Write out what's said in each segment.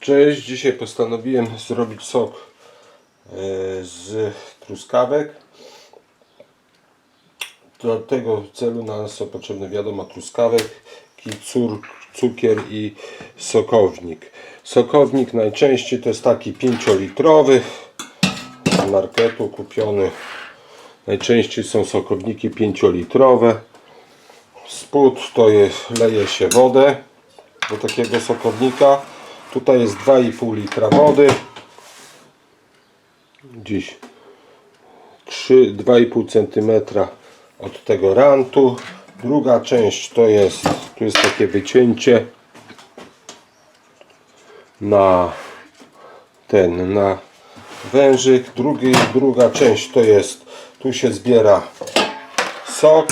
Cześć, dzisiaj postanowiłem zrobić sok e, z truskawek. Do tego celu nam są potrzebne wiadomo truskawek, cukier i sokownik. Sokownik najczęściej to jest taki 5-litrowy z marketu kupiony. Najczęściej są sokowniki 5-litrowe. Spód to jest, leje się wodę do takiego sokownika. Tutaj jest 2,5 litra wody. Dziś 3, 2,5 cm od tego rantu. Druga część to jest, tu jest takie wycięcie na ten, na wężyk. Drugi, druga część to jest, tu się zbiera sok.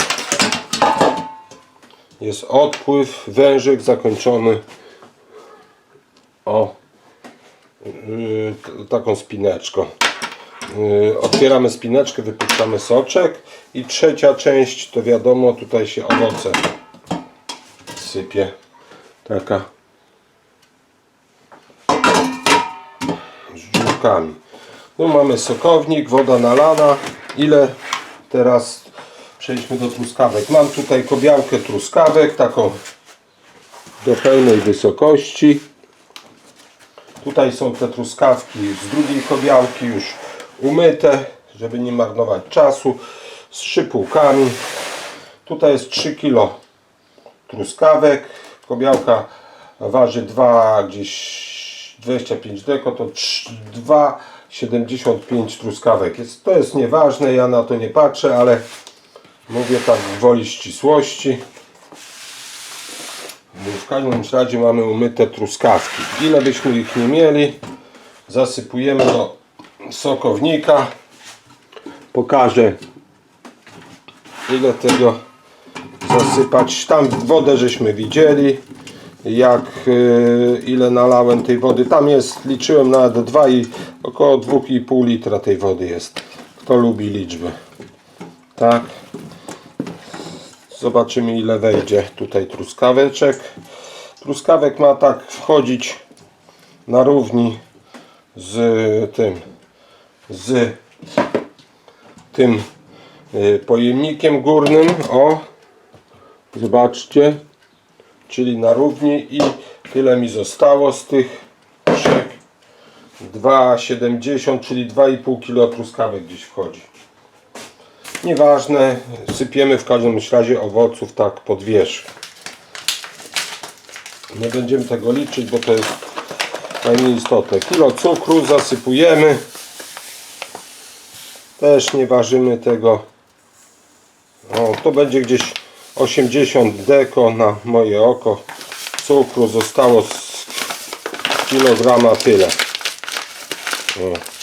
Jest odpływ, wężyk zakończony o yy, taką spineczką. Yy, otwieramy spineczkę, wypuszczamy soczek i trzecia część to wiadomo tutaj się owoce sypie. Taka z dziurkami. No mamy sokownik, woda nalana. Ile teraz przejdźmy do truskawek. Mam tutaj kobiałkę truskawek, taką do pełnej wysokości. Tutaj są te truskawki z drugiej kobiałki już umyte, żeby nie marnować czasu, z szypułkami. Tutaj jest 3 kg truskawek. Kobiałka waży 2 gdzieś 25 deko, to 2,75 truskawek. Jest, to jest nieważne, ja na to nie patrzę, ale mówię tak w woli ścisłości. W każdym razie mamy umyte truskawki. Ile byśmy ich nie mieli, zasypujemy do sokownika. Pokażę ile tego zasypać. Tam wodę żeśmy widzieli. Jak yy, ile nalałem tej wody. Tam jest, liczyłem nawet 2 i około 2,5 litra tej wody jest. Kto lubi liczby. Tak. Zobaczymy ile wejdzie tutaj truskaweczek. Truskawek ma tak wchodzić na równi z tym z tym y, pojemnikiem górnym. O, zobaczcie, czyli na równi i tyle mi zostało z tych trzech 2,70 czyli 2,5 kg truskawek gdzieś wchodzi. Nieważne, sypiemy w każdym razie owoców tak pod wierzch. Nie będziemy tego liczyć, bo to jest najmniej istotne. Kilo cukru zasypujemy. Też nie ważymy tego. O, to będzie gdzieś 80 deko na moje oko. Cukru zostało z kilograma tyle. O.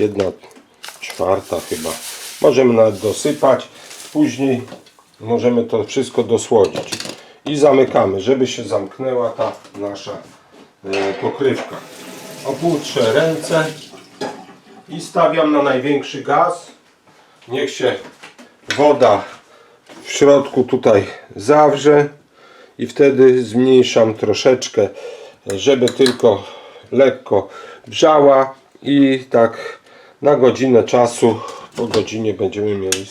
jedna czwarta chyba. Możemy nawet dosypać. Później możemy to wszystko dosłodzić. I zamykamy, żeby się zamknęła ta nasza e, pokrywka. Opłutrzę ręce i stawiam na największy gaz. Niech się woda w środku tutaj zawrze i wtedy zmniejszam troszeczkę, żeby tylko lekko wrzała i tak na godzinę czasu, po godzinie będziemy mieli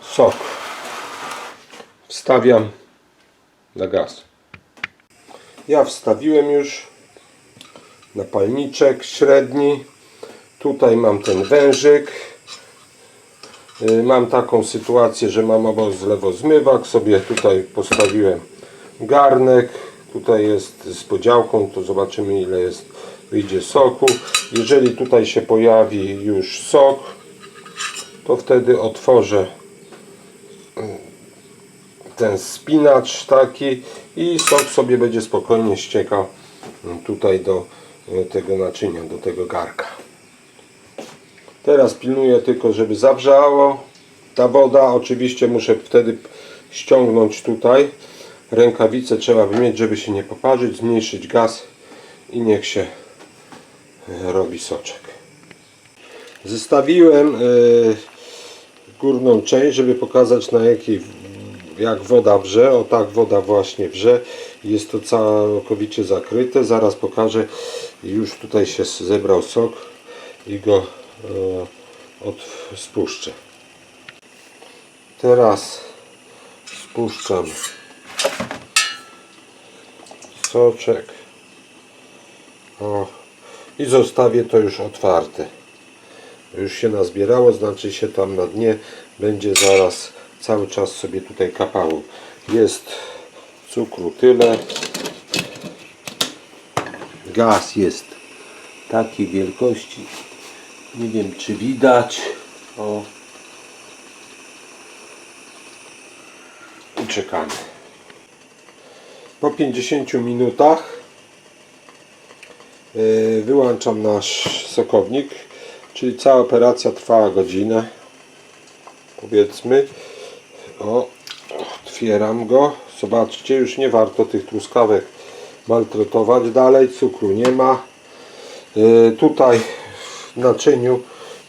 sok. Wstawiam na gaz. Ja wstawiłem już napalniczek średni. Tutaj mam ten wężyk. Y, Mam taką sytuację, że mam obok zlewozmywak. Sobie tutaj postawiłem garnek. Tutaj jest z podziałką, to zobaczymy ile jest wyjdzie soku. Jeżeli tutaj się pojawi już sok, to wtedy otworzę mm, ten spinacz taki i sok sobie będzie spokojnie ściekał mm, tutaj do y, tego naczynia, do tego garka. Teraz pilnuję tylko, żeby zabrzało ta woda. Oczywiście muszę wtedy ściągnąć tutaj. Rękawice trzeba by mieć, żeby się nie poparzyć, zmniejszyć gaz i niech się e, robi soczek. Zestawiłem e, górną część, żeby pokazać na jakiej jak woda wrze, o tak woda właśnie wrze. Jest to całkowicie zakryte. Zaraz pokażę. Już tutaj się zebrał sok i go e, od, spuszczę. Teraz spuszczam soczek. O, I zostawię to już otwarte. Już się nazbierało, znaczy się tam na dnie będzie zaraz cały czas sobie tutaj kapało. Jest cukru tyle. Gaz jest takiej wielkości. Nie wiem czy widać. O. I czekamy. Po 50 minutach wyłączam nasz sokownik, czyli cała operacja trwała godzinę. Powiedzmy. O, otwieram go. Zobaczcie, już nie warto tych truskawek maltretować dalej. Cukru nie ma. Yy, tutaj w naczyniu,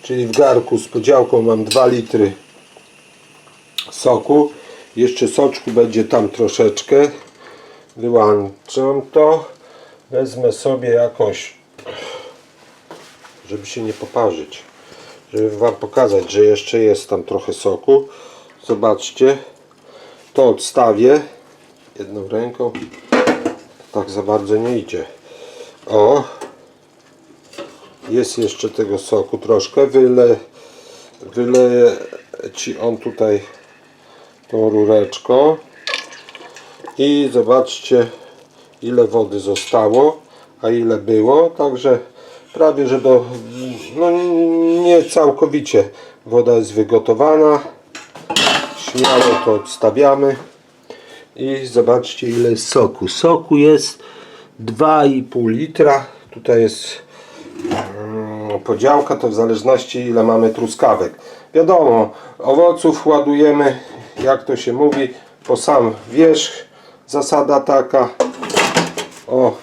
czyli w garku z podziałką mam 2 litry soku. Jeszcze soczku będzie tam troszeczkę. Wyłączam to. Wezmę sobie jakąś, żeby się nie poparzyć, żeby Wam pokazać, że jeszcze jest tam trochę soku. Zobaczcie. To odstawię jedną ręką. Tak za bardzo nie idzie. O! Jest jeszcze tego soku troszkę. Wyle, wyleję Ci on tutaj tą rureczką i zobaczcie ile wody zostało a ile było. Także prawie że do no nie całkowicie woda jest wygotowana. Śmiało to odstawiamy. I zobaczcie ile jest soku. Soku jest 2,5 litra. Tutaj jest mm, podziałka to w zależności ile mamy truskawek. Wiadomo owoców ładujemy jak to się mówi po sam wierzch zasada taka o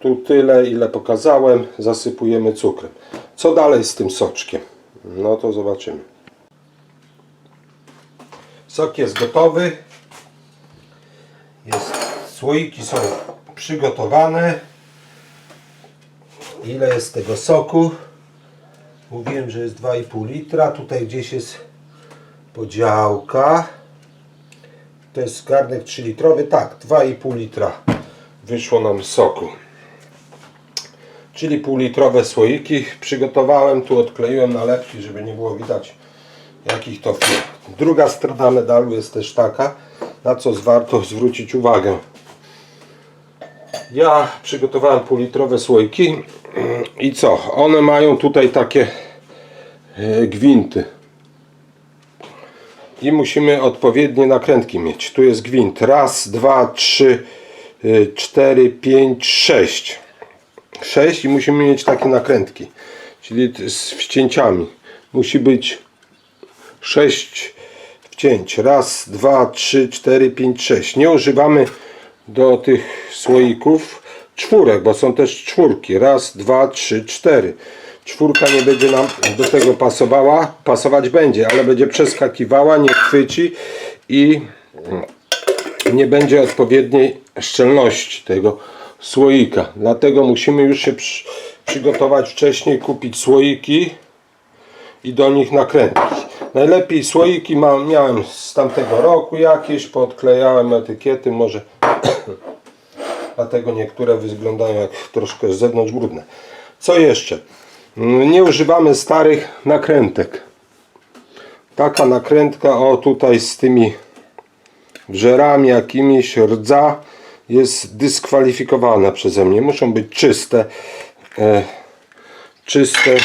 tu tyle ile pokazałem. Zasypujemy cukrem. Co dalej z tym soczkiem? No to zobaczymy. Sok jest gotowy. Jest, słoiki są przygotowane. Ile jest tego soku? Mówiłem, że jest 2,5 litra. Tutaj gdzieś jest podziałka. To jest garnek 3 litrowy tak 2,5 litra wyszło nam soku. Czyli półlitrowe słoiki. Przygotowałem tu odkleiłem nalepki żeby nie było widać jakich to firm druga strona medalu jest też taka na co warto zwrócić uwagę. Ja przygotowałem półlitrowe słoiki. I co? One mają tutaj takie e, gwinty. I musimy odpowiednie nakrętki mieć. Tu jest gwint. Raz, dwa, trzy, y, cztery, pięć, sześć. Sześć i musimy mieć takie nakrętki. Czyli z wcięciami. Musi być sześć wcięć. Raz, dwa, trzy, cztery, pięć, sześć. Nie używamy do tych słoików czwórek, bo są też czwórki. Raz, dwa, trzy, cztery. Czwórka nie będzie nam do tego pasowała, pasować będzie, ale będzie przeskakiwała, nie chwyci i nie będzie odpowiedniej szczelności tego słoika. Dlatego musimy już się przy, przygotować wcześniej, kupić słoiki i do nich nakręcić. Najlepiej słoiki miałem z tamtego roku jakieś, podklejałem etykiety, może dlatego niektóre wyglądają jak troszkę z zewnątrz brudne. Co jeszcze? Nie używamy starych nakrętek. Taka nakrętka, o tutaj z tymi wżerami jakimiś, rdza jest dyskwalifikowana przeze mnie. Muszą być czyste. E, czyste.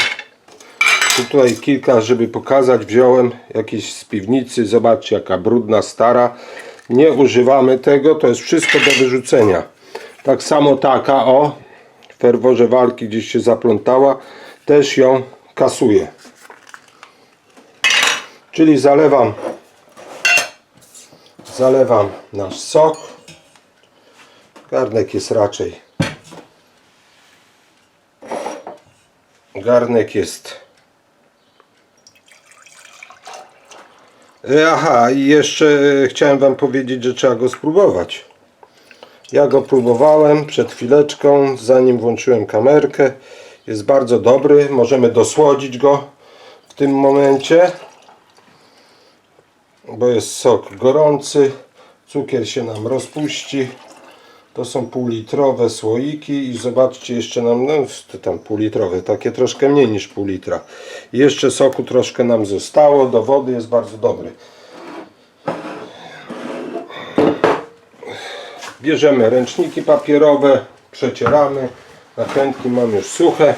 Tutaj kilka, żeby pokazać, wziąłem jakieś z piwnicy. Zobaczcie, jaka brudna, stara. Nie używamy tego, to jest wszystko do wyrzucenia. Tak samo taka, o, w ferworze walki gdzieś się zaplątała, też ją kasuję. Czyli zalewam, zalewam nasz sok. Garnek jest raczej, garnek jest E, Aha, i jeszcze chciałem Wam powiedzieć, że trzeba go spróbować. Ja go próbowałem przed chwileczką, zanim włączyłem kamerkę. Jest bardzo dobry, możemy dosłodzić go w tym momencie, bo jest sok gorący, cukier się nam rozpuści. To są półlitrowe słoiki i zobaczcie jeszcze nam, no tam półlitrowe, takie troszkę mniej niż pół litra. I jeszcze soku troszkę nam zostało, do wody jest bardzo dobry. Bierzemy ręczniki papierowe, przecieramy, nakrętki mam już suche.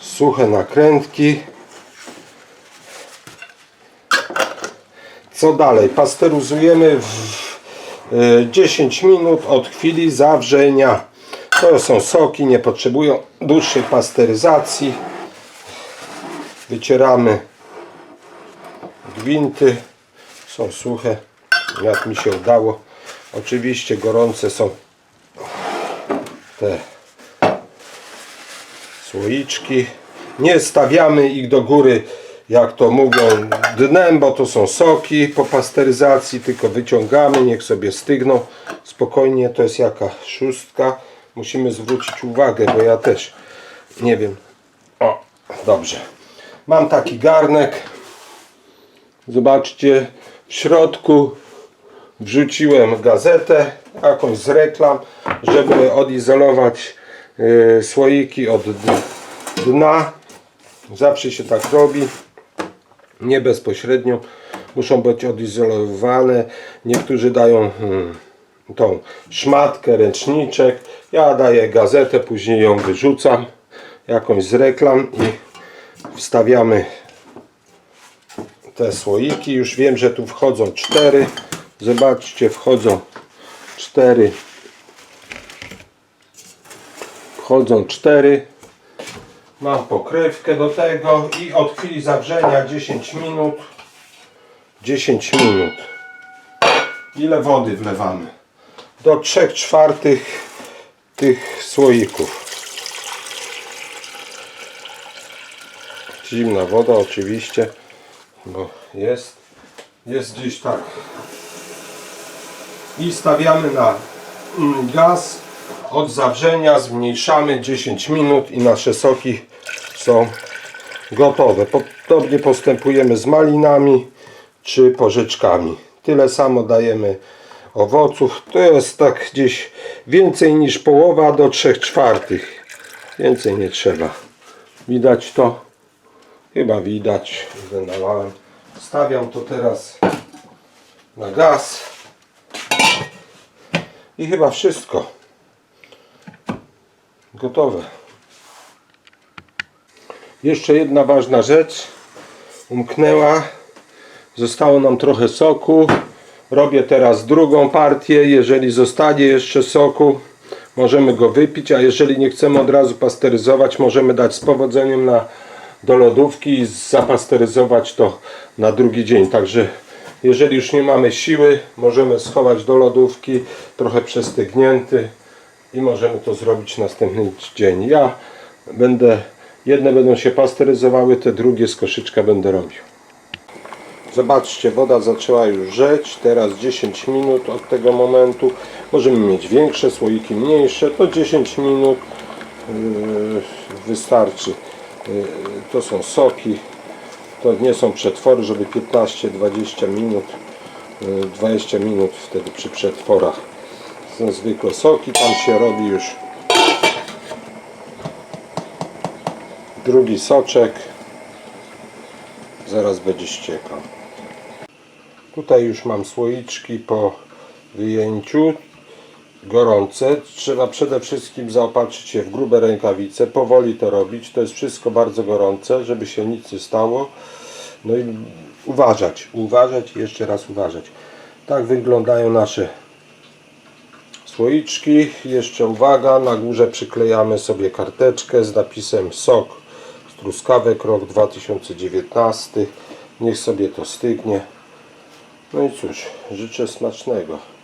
Suche nakrętki. Co dalej? Pasteryzujemy w y, 10 minut od chwili zawrzenia. To są soki, nie potrzebują dłuższej pasteryzacji. Wycieramy gwinty. Są suche, jak mi się udało. Oczywiście gorące są te słoiczki. Nie stawiamy ich do góry, jak to mówią, dnem, bo to są soki po pasteryzacji, tylko wyciągamy, niech sobie stygną. Spokojnie, to jest jaka szóstka. Musimy zwrócić uwagę, bo ja też nie wiem. O, dobrze. Mam taki garnek. Zobaczcie, w środku wrzuciłem gazetę, jakąś z reklam, żeby odizolować y, słoiki od dna. Zawsze się tak robi. Nie bezpośrednio. Muszą być odizolowane. Niektórzy dają hmm, tą szmatkę, ręczniczek. Ja daję gazetę, później ją wyrzucam. Jakąś z reklam i wstawiamy te słoiki. Już wiem, że tu wchodzą cztery. Zobaczcie, wchodzą cztery. Wchodzą cztery. Mam pokrywkę do tego i od chwili zawrzenia 10 minut. 10 minut. Ile wody wlewamy? Do 3 czwartych tych słoików. Zimna woda oczywiście, bo jest, jest gdzieś tak. I stawiamy na mm, gaz od zawrzenia, zmniejszamy 10 minut i nasze soki są gotowe. Podobnie postępujemy z malinami czy porzeczkami. Tyle samo dajemy owoców. To jest tak gdzieś więcej niż połowa do 3 czwartych. Więcej nie trzeba. Widać to? Chyba widać, że nalałem. Stawiam to teraz na gaz. I chyba wszystko. Gotowe. Jeszcze jedna ważna rzecz. Umknęła. Zostało nam trochę soku. Robię teraz drugą partię. Jeżeli zostanie jeszcze soku, możemy go wypić, a jeżeli nie chcemy od razu pasteryzować, możemy dać z powodzeniem na, do lodówki i zapasteryzować to na drugi dzień. Także jeżeli już nie mamy siły, możemy schować do lodówki, trochę przestygnięty i możemy to zrobić następny dzień. Ja będę, jedne będą się pasteryzowały, te drugie z koszyczka będę robił. Zobaczcie, woda zaczęła już rzeć, teraz 10 minut od tego momentu. Możemy mieć większe słoiki, mniejsze, to 10 minut yy, wystarczy. Yy, to są soki, to nie są przetwory, żeby 15-20 minut, yy, 20 minut wtedy przy przetworach. Są zwykłe soki, tam się robi już drugi soczek. Zaraz będzie ściekał. Tutaj już mam słoiczki po wyjęciu. Gorące. Trzeba przede wszystkim zaopatrzyć się w grube rękawice. Powoli to robić. To jest wszystko bardzo gorące, żeby się nic nie stało. No i uważać. Uważać jeszcze raz uważać. Tak wyglądają nasze słoiczki. Jeszcze uwaga, na górze przyklejamy sobie karteczkę z napisem sok z truskawek rok 2019. Niech sobie to stygnie. No i cóż, życzę smacznego.